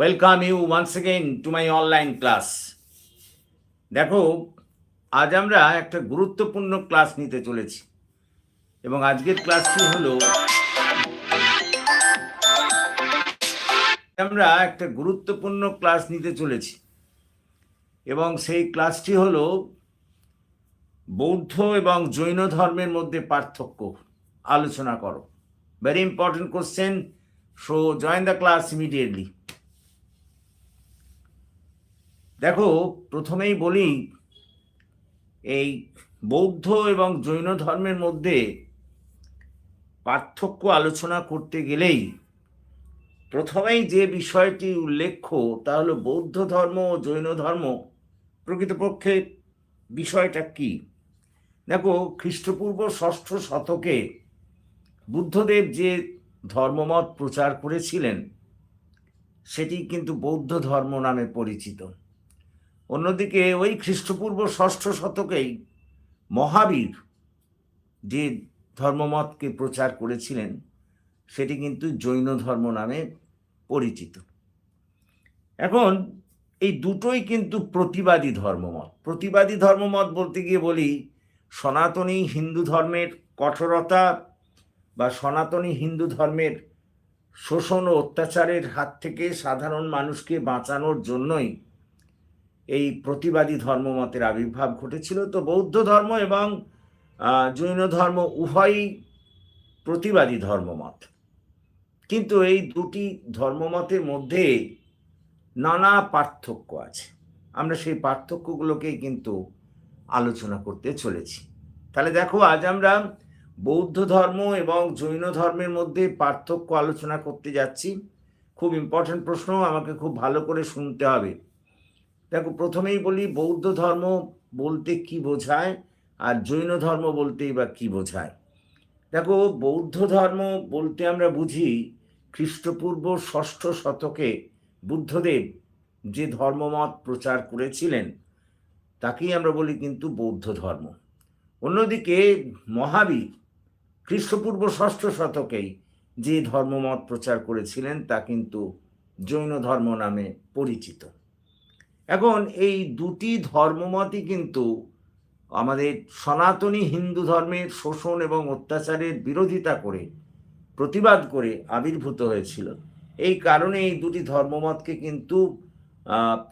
Welcome you once again to my online class দেখো, আজ আমরা একটা গুরুত্বপূর্ণ ক্লাস নিতে চলেছি। এবং আজকের ক্লাসটি হলো, আমরা একটা গুরুত্বপূর্ণ ক্লাস নিতে চলেছি। এবং সেই ক্লাসটি হলো, বৌদ্ধ এবং জৈন ধর্মের মধ্যে পার্থক্য। আলোচনা করো। Very important question so join the class immediately দেখো, প্রথমেই বলি, এই বৌদ্ধ এবং জৈন ধর্মের মধ্যে পার্থক্য আলোচনা করতে গেলেই প্রথমেই যে বিষয়টি উল্লেখ্য তা হলো বৌদ্ধ ধর্ম ও জৈন ধর্ম প্রকৃতপক্ষে বিষয়টা কি? দেখো, খ্রিস্টপূর্ব ষষ্ঠ শতকে বুদ্ধদেব যে ধর্মমত প্রচার করেছিলেন, সেটি কিন্তু বৌদ্ধ ধর্ম নামে পরিচিত। অন্যদিকে ওই খ্রিস্টপূর্ব ষষ্ঠ শতকেই মহাবীর যে ধর্মমতকে প্রচার করেছিলেন, সেটি কিন্তু জৈন ধর্ম নামে পরিচিত। এখন এই দুটোই কিন্তু প্রতিবাদী ধর্মমত। প্রতিবাদী ধর্মমত বলতে গিয়ে বলি, সনাতনী হিন্দু ধর্মের কঠোরতা বা সনাতনী হিন্দু ধর্মের শোষণ ও অত্যাচারের হাত থেকে সাধারণ মানুষকে বাঁচানোর জন্যই এই প্রতিবাদী ধর্মমতের আবির্ভাব ঘটেছিল। তো বৌদ্ধ ধর্ম এবং জৈন ধর্ম উভয়ই প্রতিবাদী ধর্মমত। কিন্তু এই দুটি ধর্মমতের মধ্যে নানা পার্থক্য আছে। আমরা সেই পার্থক্যগুলোকেই কিন্তু আলোচনা করতে চলেছি। তাহলে দেখো, আজ আমরা বৌদ্ধ ধর্ম এবং জৈন ধর্মের মধ্যে পার্থক্য আলোচনা করতে যাচ্ছি। খুব ইম্পর্টেন্ট প্রশ্ন, আমাকে খুব ভালো করে শুনতে হবে। দেখো, প্রথমেই বলি, বৌদ্ধ ধর্ম বলতে কি বোঝায় আর জৈন ধর্ম বলতেই বা কি বোঝায়? দেখো, বৌদ্ধ ধর্ম বলতে আমরা বুঝি খ্রিস্টপূর্ব ষষ্ঠ শতকে বুদ্ধদেব যে ধর্মমত প্রচার করেছিলেন, তাকেই আমরা বলি কিন্তু বৌদ্ধ ধর্ম। অন্যদিকে মহাবীর খ্রিস্টপূর্ব ষষ্ঠ শতকেই যে ধর্মমত প্রচার করেছিলেন, তা কিন্তু জৈন ধর্ম নামে পরিচিত। এখন এই দুটি ধর্মমতই কিন্তু আমাদের সনাতনী হিন্দু ধর্মের শোষণ এবং অত্যাচারের বিরোধিতা করে, প্রতিবাদ করে আবির্ভূত হয়েছিল। এই কারণে এই দুটি ধর্মমতকে কিন্তু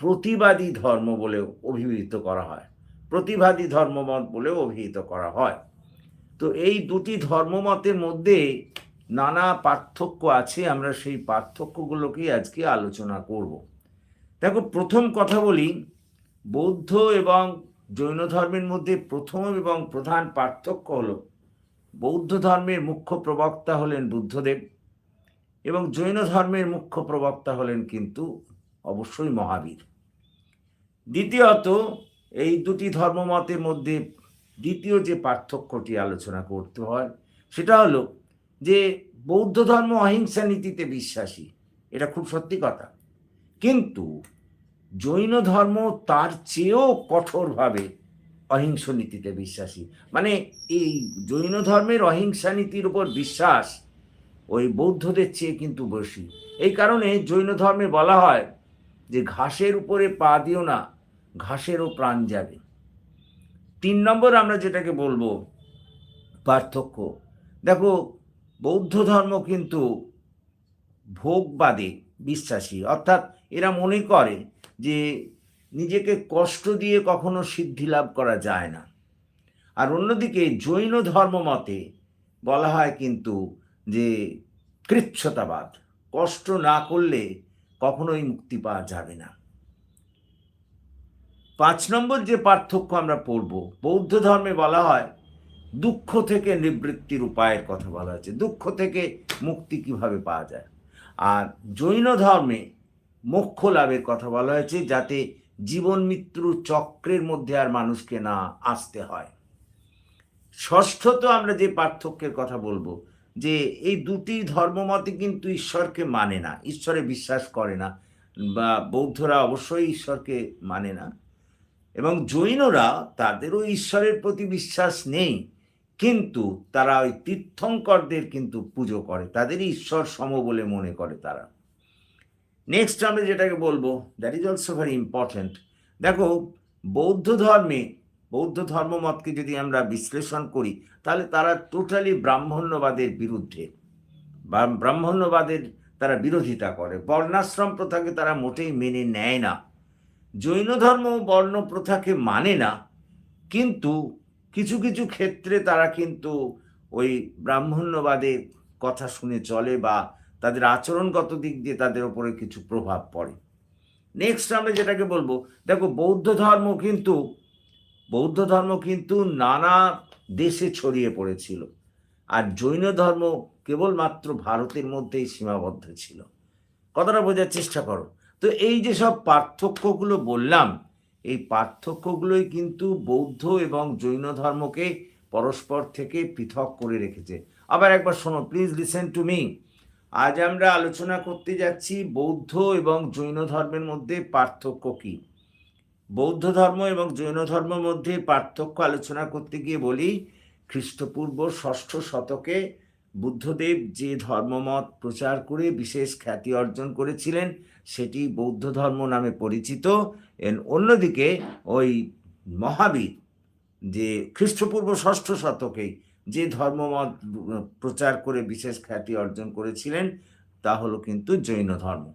প্রতিবাদী ধর্ম বলেও অভিহিত করা হয়। প্রতিবাদী ধর্মমত বলেও অভিহিত করা হয়। তো এই দুটি ধর্মমতের মধ্যে নানা পার্থক্য আছে, আমরা সেই পার্থক্যগুলোকেই আজকে আলোচনা করব। দেখো, প্রথম কথা বলি, বৌদ্ধ এবং জৈন ধর্মের মধ্যে প্রথম এবং প্রধান পার্থক্য হল, বৌদ্ধ ধর্মের মুখ্য প্রবক্তা হলেন বুদ্ধদেব এবং জৈন ধর্মের মুখ্য প্রবক্তা হলেন কিন্তু অবশ্যই মহাবীর। দ্বিতীয়ত, এই দুটি ধর্মমতের মধ্যে দ্বিতীয় যে পার্থক্যটি আলোচনা করতে হয়, সেটা হলো যে বৌদ্ধ ধর্ম অহিংসা নীতিতে বিশ্বাসী, এটা খুব সত্যি কথা। কিন্তু জৈন ধর্ম তার চেয়েও কঠোরভাবে অহিংস নীতিতে বিশ্বাসী। মানে এই জৈন ধর্মের অহিংসা নীতির উপর বিশ্বাস ওই বৌদ্ধদের চেয়ে কিন্তু বেশি। এই কারণে জৈন ধর্মে বলা হয় যে ঘাসের উপরে পা দিও না, ঘাসেরও প্রাণ যাবে। তিন নম্বর আমরা যেটাকে বলব পার্থক্য। দেখো, বৌদ্ধ ধর্ম কিন্তু ভোগবাদে বিশ্বাসী। অর্থাৎ এরা মনে করে যে নিজেকে কষ্ট দিয়ে কখনো সিদ্ধি লাভ করা যায় না। আর অন্যদিকে জৈন ধর্ম মতে বলা হয় কিন্তু যে কৃচ্ছতাবাদ, কষ্ট না করলে কখনোই মুক্তি পাওয়া যাবে না। পাঁচ নম্বর যে পার্থক্য আমরা পড়ব, বৌদ্ধ ধর্মে বলা হয়, দুঃখ থেকে নিবৃত্তির উপায়ের কথা বলা হয়েছে। দুঃখ থেকে মুক্তি কীভাবে পাওয়া যায়? আর জৈন ধর্মে মোক্ষ লাভের কথা বলা হয়েছে যাতে জীবন মৃত্যু চক্রের মধ্যে আর মানুষকে না আসতে হয়। ষষ্ঠত আমরা যে পার্থক্যের কথা বলব, যে এই দুটি ধর্মমতে কিন্তু ঈশ্বরকে মানে না, ঈশ্বরে বিশ্বাস করে না, বা বৌদ্ধরা অবশ্যই ঈশ্বরকে মানে না। এবং জৈনরা তাদেরও ঈশ্বরের প্রতি বিশ্বাস নেই, কিন্তু তারা ওই তীর্থঙ্করদের কিন্তু পুজো করে, তাদেরই ঈশ্বর সম বলে মনে করে তারা। নেক্সট আমরা যেটাকে বলব that is also very important দেখো, বৌদ্ধ ধর্মে, বৌদ্ধ ধর্মমতকে যদি আমরা বিশ্লেষণ করি, তাহলে তারা টোটালি ব্রাহ্মণ্যবাদের বিরুদ্ধে, বা ব্রাহ্মণ্যবাদের তারা বিরোধিতা করে। বর্ণাশ্রম প্রথাকে তারা মোটেই মেনে নেয় না। জৈন ধর্ম বর্ণ প্রথাকে মানে না, কিন্তু কিছু কিছু ক্ষেত্রে তারা কিন্তু ওই ব্রাহ্মণ্যবাদের কথা শুনে চলে বা তাদের আচরণগত দিক দিয়ে তাদের ওপরে কিছু প্রভাব পড়ে। নেক্সট আমরা যেটাকে বলব, দেখো বৌদ্ধ ধর্ম কিন্তু, বৌদ্ধ ধর্ম কিন্তু নানা দেশে ছড়িয়ে পড়েছিল। আর জৈন ধর্ম কেবলমাত্র ভারতের মধ্যেই সীমাবদ্ধ ছিল। কথাটা বোঝার চেষ্টা করো। তো এই যে সব পার্থক্যগুলো বললাম, এই পার্থক্যগুলোই কিন্তু বৌদ্ধ এবং জৈন ধর্মকে পরস্পর থেকে পৃথক করে রেখেছে। আবার একবার শোনো প্লিজ লিসেন টু মি আজ আমরা আলোচনা করতে যাচ্ছি বৌদ্ধ এবং জৈন ধর্মের মধ্যে পার্থক্য কি? বৌদ্ধ ধর্ম এবং জৈন ধর্মের মধ্যে পার্থক্য আলোচনা করতে গিয়ে বলি, খ্রিস্টপূর্ব ষষ্ঠ শতকে বুদ্ধদেব যে ধর্মমত প্রচার করে বিশেষ খ্যাতি অর্জন করেছিলেন, সেটি বৌদ্ধ ধর্ম নামে পরিচিত। অন্যদিকে ওই মহাবীর যে খ্রিস্টপূর্ব ষষ্ঠ শতকেই যে ধর্মমত প্রচার করে বিশেষ খ্যাতি অর্জন করেছিলেন, তা হলো কিন্তু জৈন ধর্ম।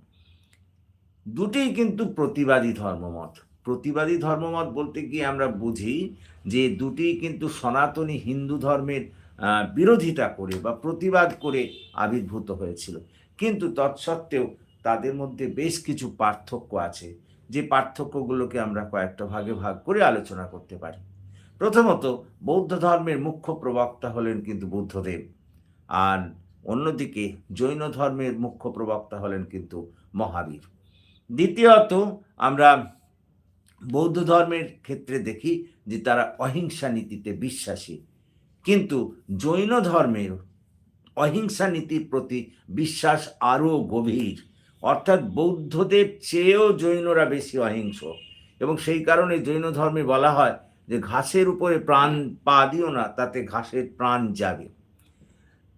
দুটিই কিন্তু প্রতিবাদী ধর্মমত। প্রতিবাদী ধর্মমত বলতে গিয়ে আমরা বুঝি যে দুটি কিন্তু সনাতনী হিন্দু ধর্মের বিরোধিতা করে বা প্রতিবাদ করে আবির্ভূত হয়েছিল। কিন্তু তৎসত্ত্বেও তাদের মধ্যে বেশ কিছু পার্থক্য আছে। যে পার্থক্যগুলোকে আমরা কয়েকটা ভাগে ভাগ করে আলোচনা করতে পারি। প্রথমত, বৌদ্ধ ধর্মের মুখ্য প্রবক্তা হলেন কিন্তু বুদ্ধদেব। আর অন্যদিকে, জৈন ধর্মের মুখ্য প্রবক্তা হলেন কিন্তু মহাবীর। দ্বিতীয়ত, আমরা বৌদ্ধ ধর্মের ক্ষেত্রে দেখি যে তারা অহিংসা নীতিতে বিশ্বাসী। কিন্তু জৈন ধর্মের অহিংসা নীতির প্রতি বিশ্বাস আরও গভীর। অর্থাৎ বৌদ্ধদের চেয়েও জৈনরা বেশি অহিংস। এবং সেই কারণে জৈন ধর্মে বলা হয় যে ঘাসের উপরে প্রাণ পা দিও না তাতে ঘাসের প্রাণ যাবে।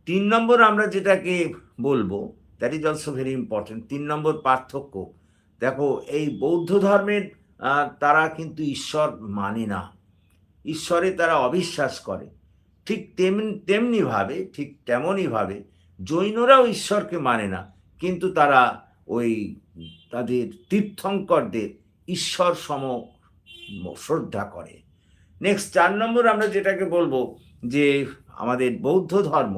তিন নম্বর আমরা যেটাকে বলব that is also very important তিন নম্বর পার্থক্য দেখো এই বৌদ্ধ ধর্মের তারা কিন্তু ঈশ্বর মানে না। ঈশ্বরে তারা অবিশ্বাস করে। ঠিক তেমনি তেমনিভাবে ঠিক তেমনইভাবে জৈনরাও ঈশ্বরকে মানে না কিন্তু তারা ওই তাদের তীর্থঙ্করদের ঈশ্বর সম শ্রদ্ধা করে। নেক্সট চার নম্বর আমরা যেটাকে বলব যে আমাদের বৌদ্ধ ধর্ম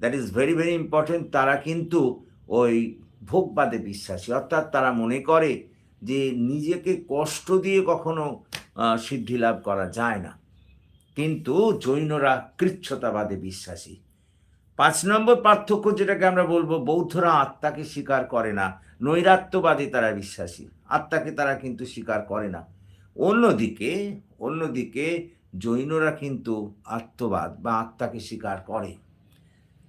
that is very very important তারা কিন্তু ওই ভোগবাদে বিশ্বাসী। অর্থাৎ তারা মনে করে যে নিজেকে কষ্ট দিয়ে কখনো সিদ্ধি লাভ করা যায় না। কিন্তু জৈনরা কৃচ্ছতাবাদে বিশ্বাসী। পাঁচ নম্বর পার্থক্য যেটাকে আমরা বলব, বৌদ্ধরা আত্মাকে স্বীকার করে না, নৈরাত্যবাদে তারা বিশ্বাসী। আত্মাকে তারা কিন্তু স্বীকার করে না। অন্যদিকে অন্যদিকে জৈনরা কিন্তু আত্মবাদ বা আত্মাকে স্বীকার করে।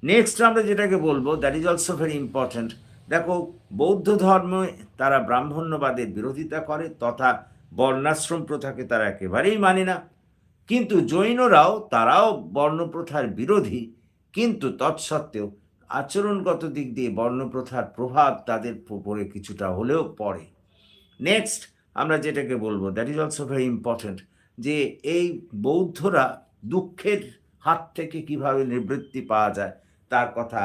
নেক্সট আমরা যেটাকে বলব that is also very important দেখো, বৌদ্ধ ধর্মে তারা ব্রাহ্মণ্যবাদের বিরোধিতা করে, তথা বর্ণাশ্রম প্রথাকে তারা একেবারেই মানে না। কিন্তু জৈনরাও, তারাও বর্ণপ্রথার বিরোধী। কিন্তু তৎসত্ত্বেও আচরণগত দিক দিয়ে বর্ণপ্রথার প্রভাব তাদের উপরে কিছুটা হলেও পড়ে। নেক্সট আমরা যেটাকে বলব that is also very important যে এই বৌদ্ধরা দুঃখের হাত থেকে কীভাবে নিবৃত্তি পাওয়া যায়, তার কথা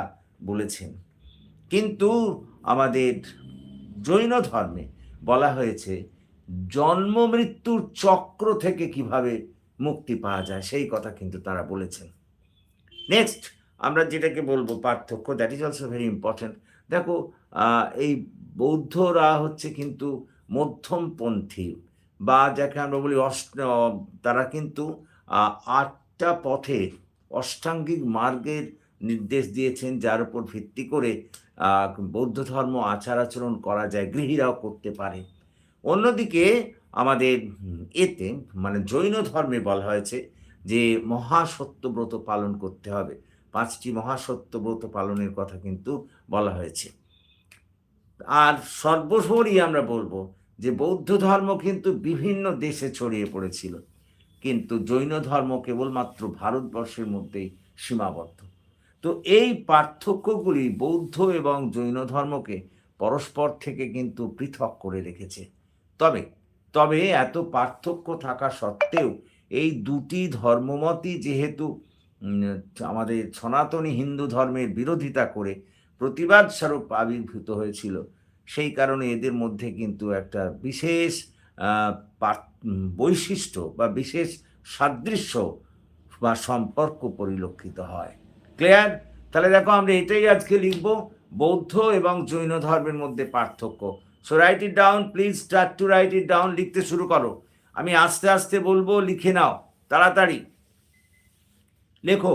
বলেছেন। কিন্তু আমাদের জৈন ধর্মে বলা হয়েছে, জন্ম মৃত্যুর চক্র থেকে কীভাবে মুক্তি পাওয়া যায়, সেই কথা কিন্তু তারা বলেছেন। নেক্সট আমরা যেটাকে বলব পার্থক্য that is also very important দেখো এই বৌদ্ধরা হচ্ছে কিন্তু মধ্যমপন্থী। বা যাকে আমরা বলি অষ্ট, তারা কিন্তু আটটা পথে অষ্টাঙ্গিক মার্গের নির্দেশ দিয়েছেন, যার উপর ভিত্তি করে বৌদ্ধ ধর্ম আচার আচরণ করা যায়, গৃহীরাও করতে পারে। অন্যদিকে আমাদের এতে মানে জৈন ধর্মে বলা হয়েছে যে মহাসত্যব্রত পালন করতে হবে। পাঁচটি মহাসত্যব্রত পালনের কথা কিন্তু বলা হয়েছে। আর সর্বোপরি আমরা বলব যে বৌদ্ধ ধর্ম কিন্তু বিভিন্ন দেশে ছড়িয়ে পড়েছিল, কিন্তু জৈন ধর্ম কেবলমাত্র ভারতবর্ষের মধ্যেই সীমাবদ্ধ। তো এই পার্থক্যগুলি বৌদ্ধ এবং জৈন ধর্মকে পরস্পর থেকে কিন্তু পৃথক করে রেখেছে। তবে তবে এত পার্থক্য থাকা সত্ত্বেও এই দুটি ধর্মমতই যেহেতু আমাদের সনাতনী হিন্দু ধর্মের বিরোধিতা করে প্রতিবাদ স্বরূপ আবির্ভূত হয়েছিল সেই কারণে এদের মধ্যে কিন্তু একটা বিশেষ বৈশিষ্ট্য বা বিশেষ সাদৃশ্য বা সম্পর্ক পরিলক্ষিত হয়। ক্লিয়ার? তাহলে দেখো আমরা এটাই আজকে লিখব, বৌদ্ধ এবং জৈন ধর্মের মধ্যে পার্থক্য। So write it down please start to write it down লিখতে শুরু করো। আমি আস্তে আস্তে বলব, লিখে নাও, তাড়াতাড়ি। লেখো,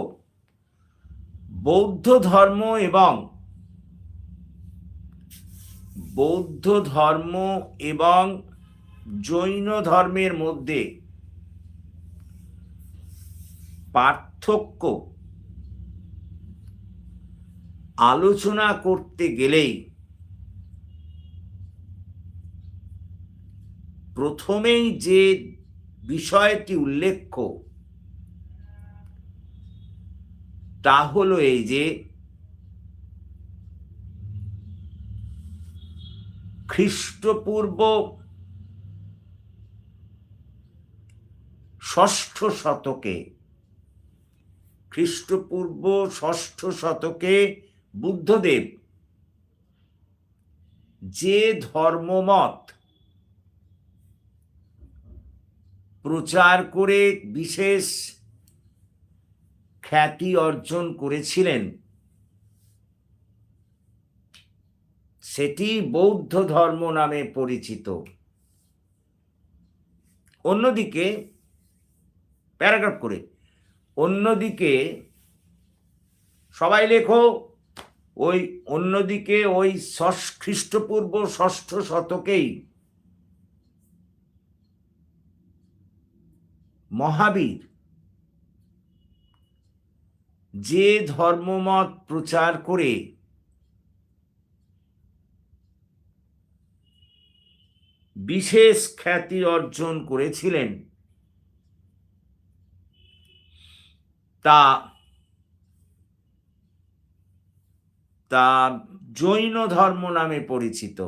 বৌদ্ধ ধর্ম এবং বৌদ্ধ ধর্ম এবং জৈন ধর্মের মধ্যে পার্থক্য আলোচনা করতে গেলেই প্রথমেই যে বিষয়টি উল্লেখ্য তা হলো এই যে খ্রিস্টপূর্ব ষষ্ঠ শতকে, খ্রিস্টপূর্ব ষষ্ঠ শতকে বুদ্ধদেব যে ধর্মমত প্রচার করে বিশেষ খ্যাতি অর্জন করেছিলেন সেটি বৌদ্ধ ধর্ম নামে পরিচিত। অন্যদিকে, প্যারাগ্রাফ করে, অন্যদিকে, সবাই লেখো, ওই অন্যদিকে ওই খ্রিস্টপূর্ব ষষ্ঠ শতকেই মহাবীর যে ধর্মমত প্রচার করে বিশেষ খ্যাতি অর্জন করেছিলেন। তা তা জৈন ধর্ম নামে পরিচিত।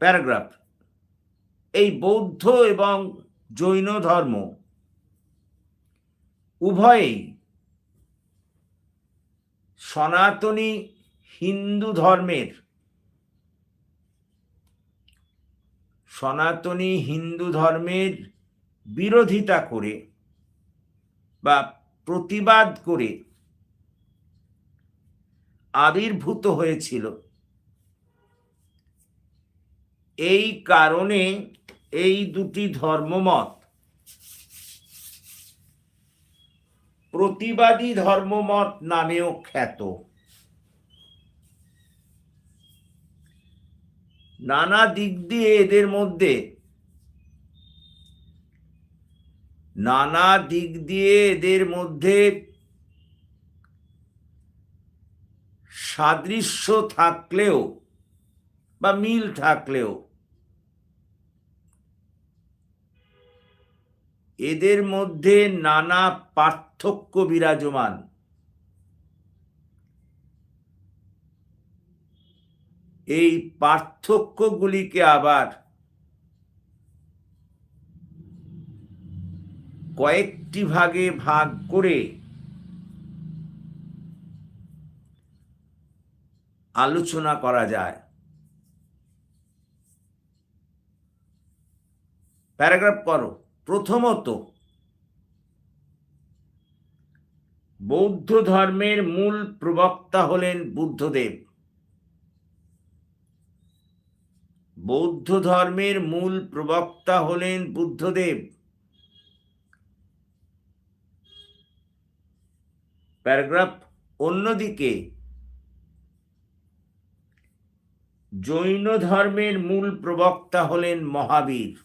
প্যারাগ্রাফ, এই বৌদ্ধ এবং জৈন ধর্ম উভয়েই সনাতনী হিন্দু ধর্মের সনাতনী হিন্দু ধর্মের বিরোধিতা করে বা প্রতিবাদ করে আবির্ভূত হয়েছিল। এই কারণে এই দুটি ধর্মমত প্রতিবাদী ধর্মমত নামেও খ্যাত। নানা দিক দিয়ে এদের মধ্যে, নানা দিক দিয়ে এদের মধ্যে সাদৃশ্য থাকলেও বা মিল থাকলেও এদের মধ্যে নানা পার্থক্য বিরাজমান। এই পার্থক্যগুলিকে আবার কয়েকটি ভাগে ভাগ করে আলোচনা করা যায়। প্যারাগ্রাফ করো। প্রথমত, বৌদ্ধ ধর্মের মূল প্রবক্তা হলেন বুদ্ধদেব। বৌদ্ধ ধর্মের মূল প্রবক্তা হলেন বুদ্ধদেব। প্যারাগ্রাফ অন্যদিকে। জৈন ধর্মের মূল প্রবক্তা হলেন মহাবীর।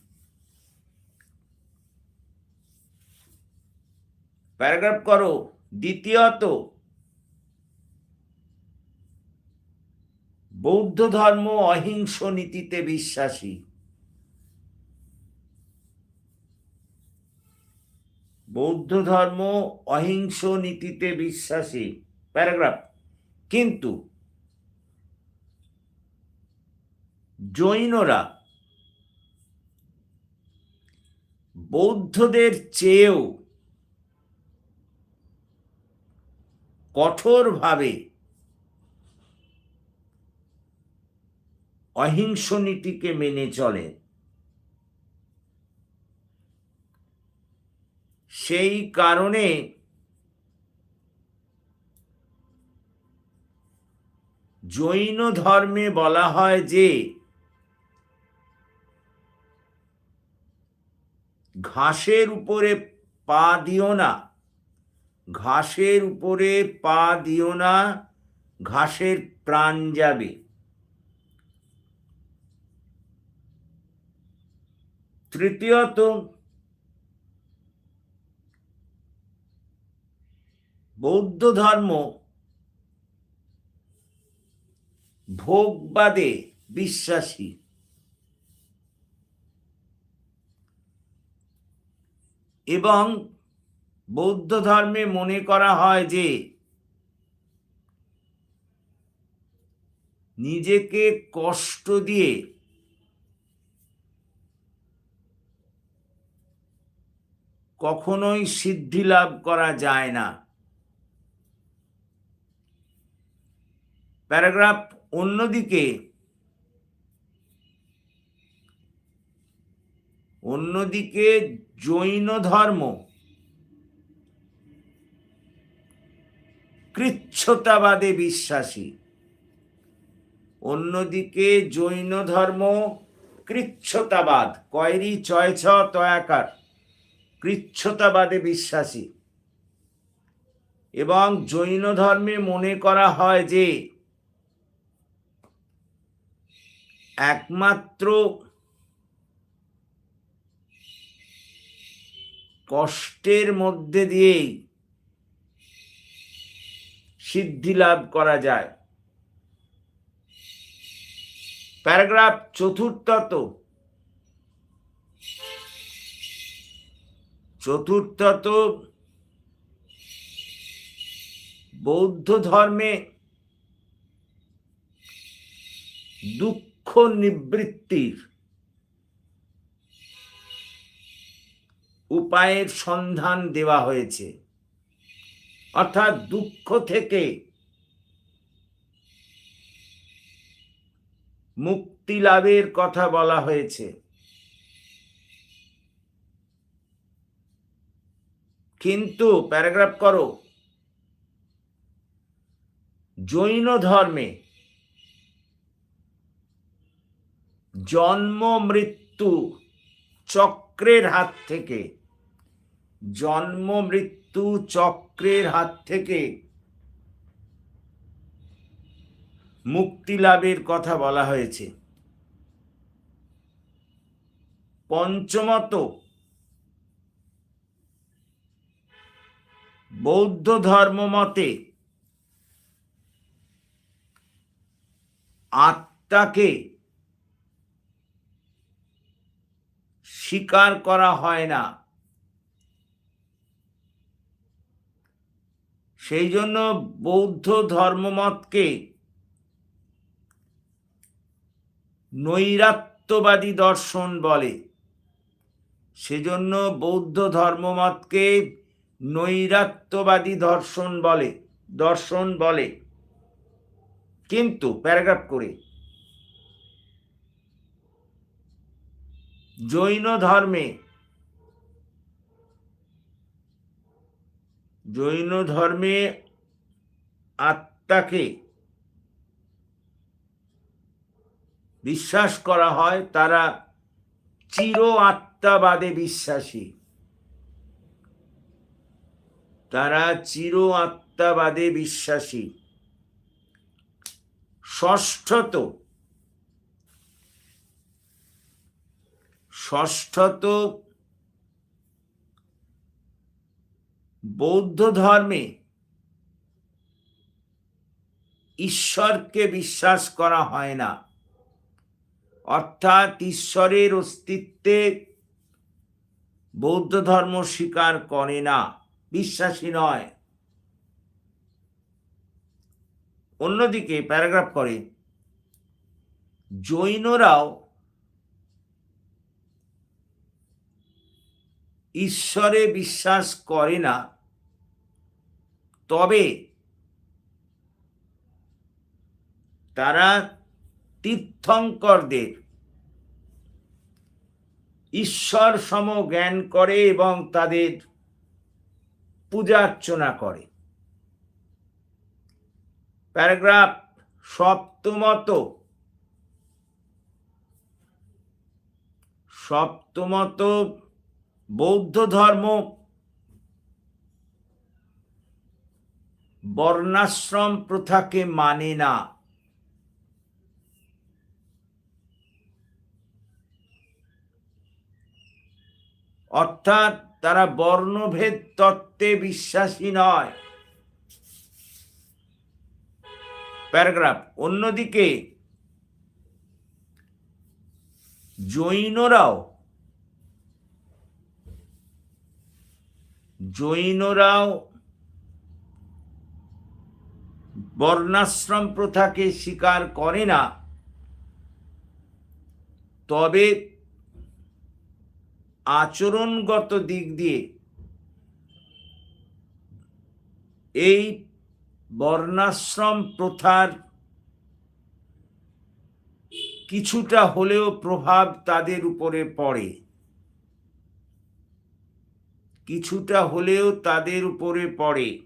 প্যারাগ্রাফ করো, দ্বিতীয়ত বৌদ্ধ ধর্ম অহিংস নীতিতে বিশ্বাসী। বৌদ্ধ ধর্ম অহিংস নীতিতে বিশ্বাসী। প্যারাগ্রাফ। কিন্তু জৈনরা বৌদ্ধদের চেয়েও কঠোরভাবে অহিংস নীতিকে মেনে চলে। সেই কারণে জৈন ধর্মে বলা হয় যে, ঘাসের উপরে পা দিও না, ঘাসের উপরে পা দিও না, ঘাসের প্রাণ যাবে। তৃতীয়ত বৌদ্ধ ধর্ম ভোগবাদে বিশ্বাসী। এবং বৌদ্ধ ধর্মে মনে করা হয় যে নিজেকে কষ্ট দিয়ে কখনোই সিদ্ধি লাভ করা যায় না। প্যারাগ্রাফ অন্যদিকে অন্যদিকে জৈন ধর্ম, কৃচ্ছতাবাদে বিশ্বাসী। অন্যদিকে জৈন ধর্ম, কৃচ্ছতাবাদ, কয়রি ছয় ছ তয়াকার। কৃচ্ছতাবাদে বিশ্বাসী। এবং জৈন ধর্মে মনে করা হয় যে, একমাত্র কষ্টের মধ্যে দিয়েই সিদ্ধি লাভ করা যায়। প্যারাগ্রাফ চতুর্থত। চতুর্থত বৌদ্ধ ধর্মে দুঃখ নিবৃত্তির উপায়ের সন্ধান দেওয়া হয়েছে। অর্থাৎ দুঃখ থেকে মুক্তি লাভের কথা বলা হয়েছে। কিন্তু প্যারাগ্রাফ করো। জৈন ধর্মে জন্ম মৃত্যু চক্রের হাত থেকে, জন্ম মৃত্যু চক্রের হাত থেকে মুক্তি লাভের কথা বলা হয়েছে। পঞ্চমত বৌদ্ধ ধর্ম মতে আত্মাকে স্বীকার করা হয় না। সেই জন্য বৌদ্ধ ধর্মমতকে নৈরাত্যবাদী দর্শন বলে। সেজন্য বৌদ্ধ ধর্মমতকে নৈরাত্যবাদী দর্শন বলে দর্শন বলে। কিন্তু প্যারাগ্রাফ করে, জৈন ধর্মে জৈন ধর্মে আত্মাকে বিশ্বাস করা হয়, তারা চির আত্মাবাদে বিশ্বাসী। তারা চির আত্মাবাদে বিশ্বাসী। ষষ্ঠত। ষষ্ঠত বৌদ্ধ ধর্মে ঈশ্বরকে বিশ্বাস করা হয় না। অর্থাৎ ঈশ্বরের অস্তিত্বে বৌদ্ধ ধর্ম স্বীকার করে না। বিশ্বাসী নয়। অন্যদিকে প্যারাগ্রাফ করে, জৈনরাও ঈশ্বরে বিশ্বাস করে না, তবে তারা তীর্থঙ্করদের ঈশ্বর সম জ্ঞান করে এবং তাদের পূজা অর্চনা করে। প্যারাগ্রাফ সপ্তমত। সপ্তমত বৌদ্ধ ধর্ম। বর্ণাশ্রম প্রথাকে মানে না। অর্থাৎ তারা বর্ণভেদ তত্ত্বে বিশ্বাসী নয়। প্যারাগ্রাফ, অন্যদিকে জৈনরাও জৈনরাও বর্ণাশ্রম প্রথাকে স্বীকার করে না। তবে আচরণগত দিক দিয়ে এই বর্ণাশ্রম প্রথার কিছুটা হলেও প্রভাব তাদের উপরে পড়ে। কিছুটা হলেও তাদের উপরে পড়ে।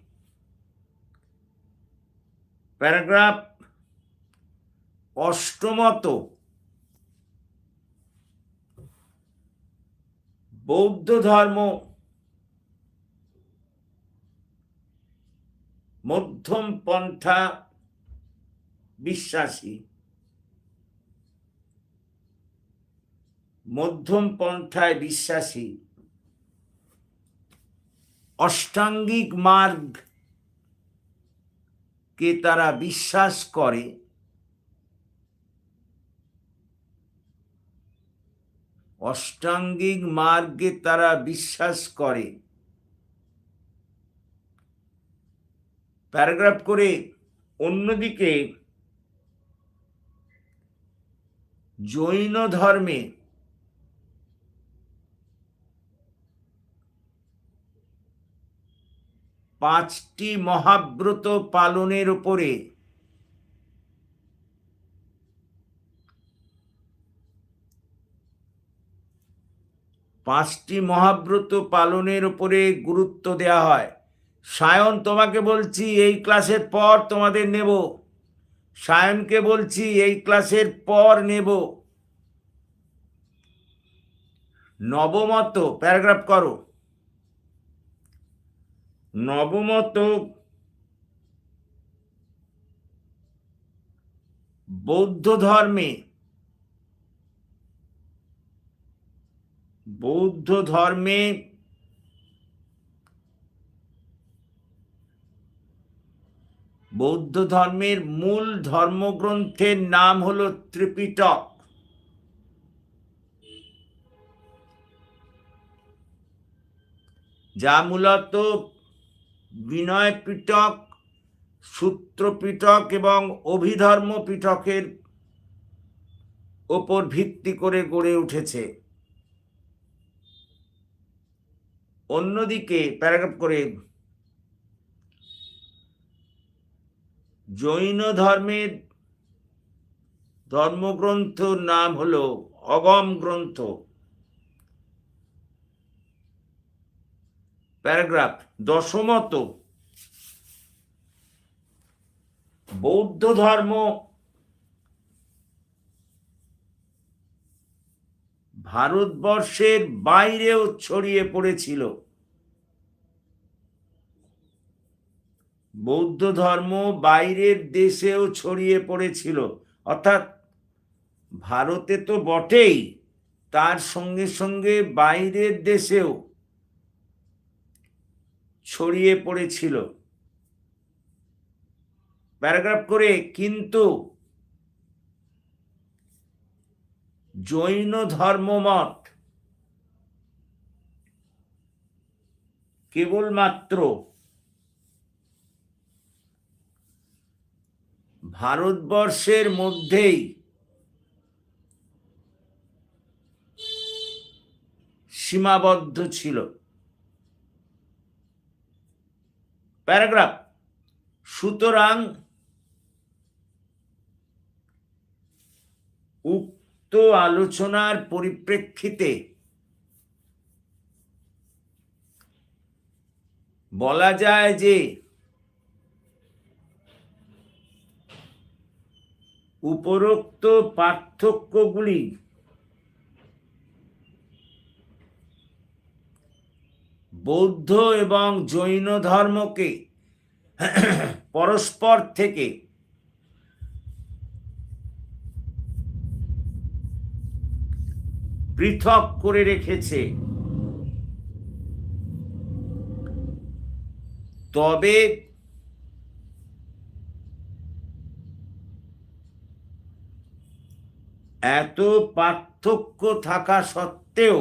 প্যারাগ্রাফ অষ্টমত বৌদ্ধ ধর্ম মধ্যম পন্থা বিশ্বাসী। মধ্যম পন্থায় বিশ্বাসী। অষ্টাঙ্গিক মার্গ কে তারা বিশ্বাস করে অষ্টাঙ্গিক মার্গে তারা বিশ্বাস করে। প্যারাগ্রাফ করে অন্যদিকে জৈন ধর্মে পাঁচটি মহাব্রত পালনের উপরে পাঁচটি মহাব্রত পালনের উপরে গুরুত্ব দেওয়া হয়। সায়ন, তোমাকে বলছি, এই ক্লাসের পর তোমাদের নেব। সায়নকে বলছি, এই ক্লাসের পর নেব। নবমত, প্যারাগ্রাফ করো। নবমত, বৌদ্ধ ধর্মে বৌদ্ধ ধর্মে বৌদ্ধ ধর্মের মূল ধর্মগ্রন্থের নাম হলো ত্রিপিটক। যা মূলত বিনয় পিটক সূত্র এবং অভিধর্ম পিটকের ওপর ভিত্তি করে গড়ে উঠেছে। অন্যদিকে প্যারাগ্রাফ করে জৈন ধর্মের ধর্মগ্রন্থ নাম হল অগম গ্রন্থ। প্যারাগ্রাফ দশমত। বৌদ্ধ ধর্ম ভারতবর্ষের বাইরেও ছড়িয়ে পড়েছিল। বৌদ্ধ ধর্ম বাইরের দেশেও ছড়িয়ে পড়েছিল। অর্থাৎ ভারতে তো বটেই, তার সঙ্গে সঙ্গে বাইরের দেশেও ছড়িয়ে পড়েছিল। প্যারাগ্রাফ করে, কিন্তু জৈন ধর্মমত কেবলমাত্র ভারতবর্ষের মধ্যেই সীমাবদ্ধ ছিল। প্যারাগ্রাফ সুতরাং উক্ত আলোচনার পরিপ্রেক্ষিতে বলা যায় যে উপরোক্ত পার্থক্যগুলি বৌদ্ধ এবং জৈন ধর্মকে পরস্পর থেকে পৃথক করে রেখেছে। তবে এত পার্থক্য থাকা সত্ত্বেও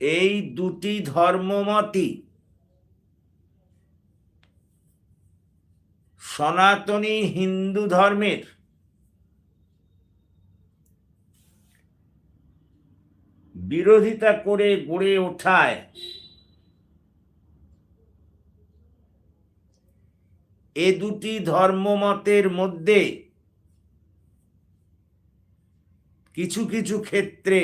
এই দুটি ধর্মমতই সনাতনী হিন্দু ধর্মের বিরোধিতা করে গড়ে ওঠায়। এ দুটি ধর্মমতের মধ্যে কিছু কিছু ক্ষেত্রে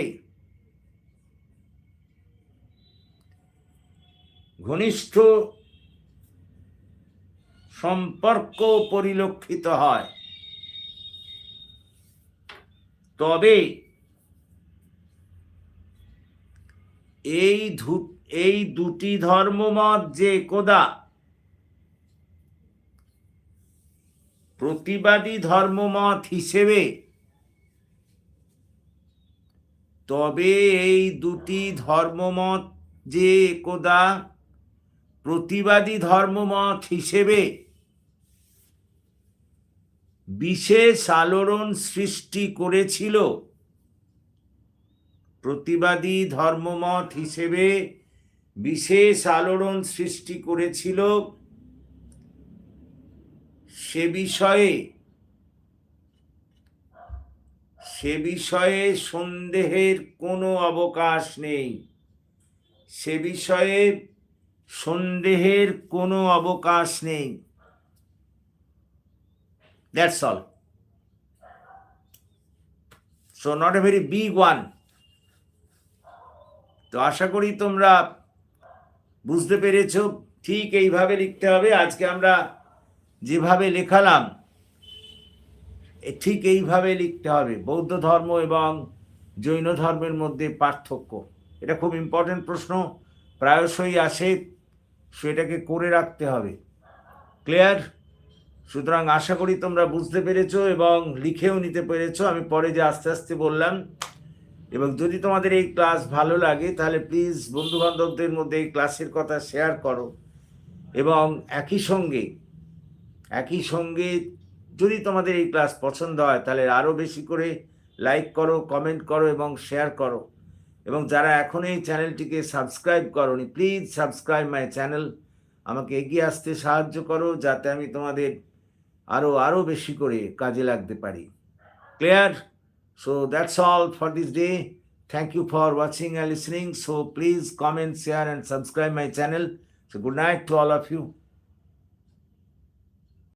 ঘনিষ্ঠ সম্পর্ক পরিলক্ষিত হয়। তবে এই এই দুটি ধর্মমত যে কোদা? প্রতিবাদী ধর্মমত হিসেবে। তবে এই দুটি ধর্মমত যে একদা প্রতিবাদী ধর্মমত হিসেবে বিশেষ আলোড়ন সৃষ্টি করেছিল। প্রতিবাদী ধর্মমত হিসেবে বিশেষ আলোড়ন সৃষ্টি করেছিল সে বিষয়ে সে বিষয়ে সন্দেহের কোনো অবকাশ নেই। সে বিষয়ে সন্দেহের কোনো অবকাশ নেই। That's all so not a very big one তো আশা করি তোমরা বুঝতে পেরেছ, ঠিক এইভাবে লিখতে হবে। আজকে আমরা যেভাবে লেখালাম ঠিক এইভাবে লিখতে হবে। বৌদ্ধ ধর্ম এবং জৈন ধর্মের মধ্যে পার্থক্য। এটা খুব ইম্পর্টেন্ট প্রশ্ন, প্রায়শই আসে, সেটাকে করে রাখতে হবে। ক্লিয়ার সুতরাং আশা করি তোমরা বুঝতে পেরেছ এবং লিখেও নিতে পেরেছ। আমি পরে যে আস্তে আস্তে বললাম এবং যদি তোমাদের এই ক্লাস ভালো লাগে, তাহলে প্লিজ বন্ধু বান্ধবদের মধ্যে এই ক্লাসের কথা শেয়ার করো। এবং একই সঙ্গে একই সঙ্গে যদি তোমাদের এই ক্লাস পছন্দ হয়, তাহলে আরও বেশি করে লাইক করো কমেন্ট করো এবং শেয়ার করো। এবং যারা এখন এই চ্যানেলটিকে সাবস্ক্রাইব করনি প্লিজ সাবস্ক্রাইব মাই চ্যানেল আমাকে এগিয়ে আসতে সাহায্য করো, যাতে আমি তোমাদের আরও আরও বেশি করে কাজে লাগতে পারি। Clear So that's all for this day. Thank you for watching and listening. So please comment, share, and subscribe my channel. So good night to all of you.